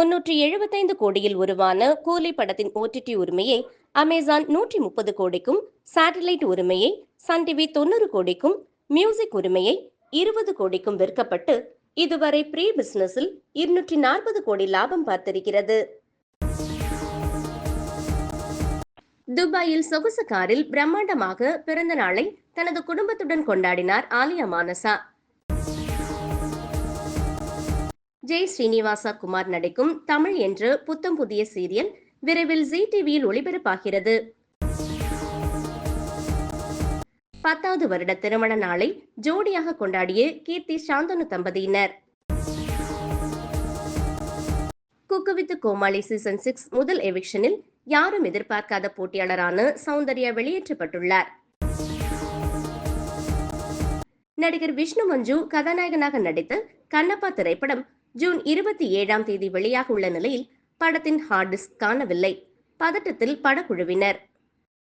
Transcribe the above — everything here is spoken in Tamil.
முன்னூற்றி எழுபத்தைந்து கோடியில் உருவான கூலி படத்தின் ஓடிடி உரிமையை அமேசான் நூற்றி முப்பது கோடிக்கும் சேட்டலைட் உரிமையை சன் டிவி தொண்ணூறு கோடிக்கும் மியூசிக் உரிமையை இருபது கோடிக்கும் விற்கப்பட்டு இதுவரை ப்ரீ பிசினஸில் இருநூற்றி நாற்பது கோடி லாபம் பார்த்திருக்கிறது. துபாயில் சொகுசு காரில் பிரம்மாண்டமாக பிறந்த நாளை தனது குடும்பத்துடன் கொண்டாடினார் ஆலியா மானசா. ஜெய் ஸ்ரீனிவாசா குமார் நடிக்கும் தமிழ் என்ற புத்தம் புதிய சீரியல் விரைவில் ஜி டிவியில் ஒளிபரப்பாகிறது. பத்தாவது வருட திருமண நாளை ஜோடியாக கொண்டாடிய கீர்த்தி சாந்தனு தம்பதியினர். குக்குவித்து கோமாளி சீசன் சிக்ஸ் முதல் எவிக்ஷனில் யாரும் எதிர்பார்க்காத போட்டியாளரான சௌந்தர்யா வெளியேற்றப்பட்டுள்ளார். நடிகர் விஷ்ணு மஞ்சு கதாநாயகனாக நடித்த கண்ணப்பா திரைப்படம் ஜூன் இருபத்தி ஏழாம் தேதி வெளியாக உள்ள நிலையில் படத்தின் ஹார்ட் டிஸ்க் காணவில்லை. பதட்டத்தில் படக்குழுவினர்.